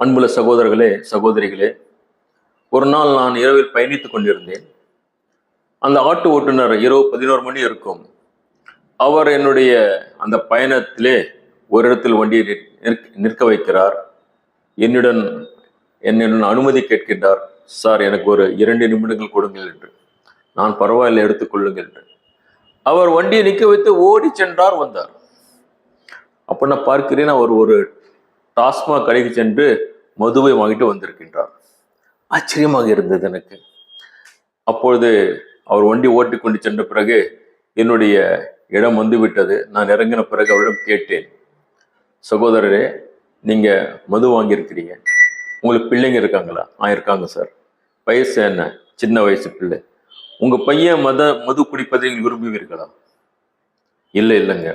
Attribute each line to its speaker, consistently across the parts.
Speaker 1: அன்புள்ள சகோதரர்களே சகோதரிகளே ஒரு நாள் நான் இரவில் பயணித்துக் கொண்டிருந்தேன். அந்த ஆட்டு ஓட்டுநர் இரவு பதினோரு மணி இருக்கும். அவர் என்னுடைய அந்த பயணத்திலே ஒரு இடத்தில் வண்டியை நிற்- நிற்க- நிற்க வைக்கிறார். என்னுடன் என்னுடன் அனுமதி கேட்கின்றார் சார் எனக்கு ஒரு இரண்டு நிமிடங்கள் கொடுங்கள் என்று. நான் பரவாயில்லை எடுத்துக்கொள்ளுங்கள் என்று. அவர் வண்டியை நிற்க வைத்து ஓடி சென்றார் வந்தார். அப்போ நான் பார்க்கிறேன் அவர் ஒரு டாஸ்மாக் கடைக்கு சென்று மதுவை வாங்கிட்டு வந்திருக்கின்றார். ஆச்சரியமாக இருந்தது எனக்கு. அப்பொழுது அவர் வண்டி ஓட்டி கொண்டு சென்ற பிறகு என்னுடைய இடம் வந்து விட்டது நான் இறங்கின பிறகு அவரிடம் கேட்டேன் சகோதரரே நீங்கள் மது வாங்கியிருக்கிறீங்க. உங்களுக்கு பிள்ளைங்க இருக்காங்களா? ஆ இருக்காங்க சார். வயசு என்ன? சின்ன வயசு பிள்ளை. உங்கள் பையன் மத மது குடிப்பதை நீங்கள் விரும்புவீர்களா? இல்லை இல்லைங்க.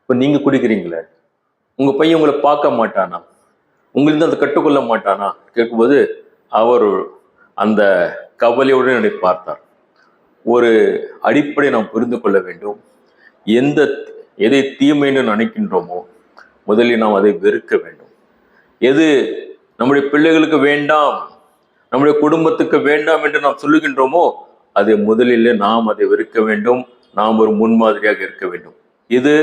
Speaker 1: இப்போ நீங்கள் குடிக்கிறீங்களே? உங்க பையன் உங்களை பார்க்க மாட்டானா? உங்களிருந்து அதை கற்றுக்கொள்ள மாட்டானா? கேட்கும்போது அவர் அந்த கவலையுடன் என்னை பார்த்தார். ஒரு அடிப்படை நாம் புரிந்து கொள்ள வேண்டும். எந்த எதை தீமைன்னு நினைக்கின்றோமோ முதலில் நாம் அதை வெறுக்க வேண்டும். எது நம்முடைய பிள்ளைகளுக்கு வேண்டாம் நம்முடைய குடும்பத்துக்கு வேண்டாம் என்று நாம் சொல்லுகின்றோமோ அதை முதலில் நாம் அதை வெறுக்க வேண்டும். நாம் ஒரு முன்மாதிரியாக இருக்க வேண்டும். இது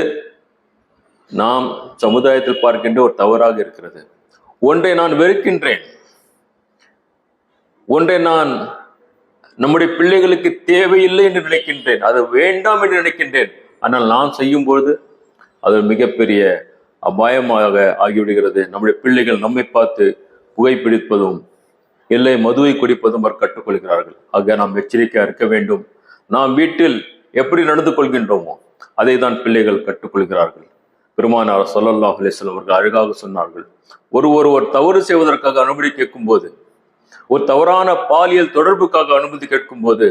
Speaker 1: நாம் சமுதாயத்தில் பார்க்கின்ற ஒரு தவறாக இருக்கிறது. ஒன்றை நான் வெறுக்கின்றேன். ஒன்றை நான் நம்முடைய பிள்ளைகளுக்கு தேவையில்லை என்று நினைக்கின்றேன். அது வேண்டாம் என்று நினைக்கின்றேன். ஆனால் நான் செய்யும் பொழுது அது மிகப்பெரிய அபாயமாக ஆகிவிடுகிறது. நம்முடைய பிள்ளைகள் நம்மை பார்த்து புகைப்பிடிப்பதும் இல்லை மதுவை குடிப்பதும் அவர் கற்றுக்கொள்கிறார்கள். ஆக நாம் எச்சரிக்கையாக இருக்க வேண்டும். நாம் வீட்டில் எப்படி நடந்து கொள்கின்றோமோ அதை தான் பிள்ளைகள் கற்றுக்கொள்கிறார்கள். பெருமானார் சொல்லல்லா அலைஹி அவர்கள் அழகாக சொன்னார்கள். ஒரு ஒருவர் தவறு செய்வதற்காக அனுமதி கேட்கும் போது ஒரு தவறான பாலியல் தொடர்புக்காக அனுமதி கேட்கும்போது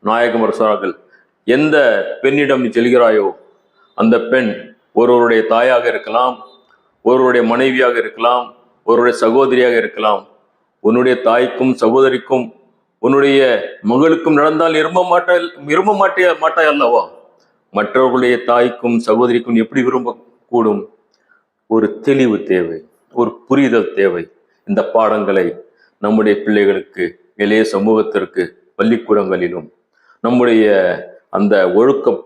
Speaker 1: நாயகம் சொன்னார்கள் எந்த பெண்ணிடம் நீ செல்கிறாயோ அந்த பெண் ஒருவருடைய தாயாக இருக்கலாம் ஒருவருடைய மனைவியாக இருக்கலாம் ஒருவருடைய சகோதரியாக இருக்கலாம். உன்னுடைய தாய்க்கும் சகோதரிக்கும் உன்னுடைய மகளுக்கும் நடந்தால் விரும்ப மாட்டாய் விரும்ப மாட்டே மாட்டாய் அல்லவா? மற்றவர்களுடைய தாய்க்கும் சகோதரிக்கும் எப்படி விரும்ப கூடும் ஒரு தெளிவு தேவை ஒரு புரிதல் தேவை. இந்த பாடங்களை நம்முடைய பிள்ளைகளுக்கு இளைய சமூகத்திற்கு பள்ளிக்கூடங்களிலும் நம்முடைய அந்த ஒழுக்க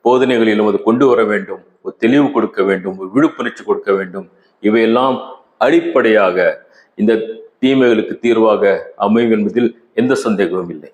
Speaker 1: போதனைகளிலும் அது கொண்டு வர வேண்டும். ஒரு தெளிவு கொடுக்க வேண்டும் ஒரு விழிப்புணர்ச்சி கொடுக்க வேண்டும். இவையெல்லாம் அடிப்படையாக இந்த தீமைகளுக்கு தீர்வாக அமையும் என்பதில் எந்த சந்தேகமும் இல்லை.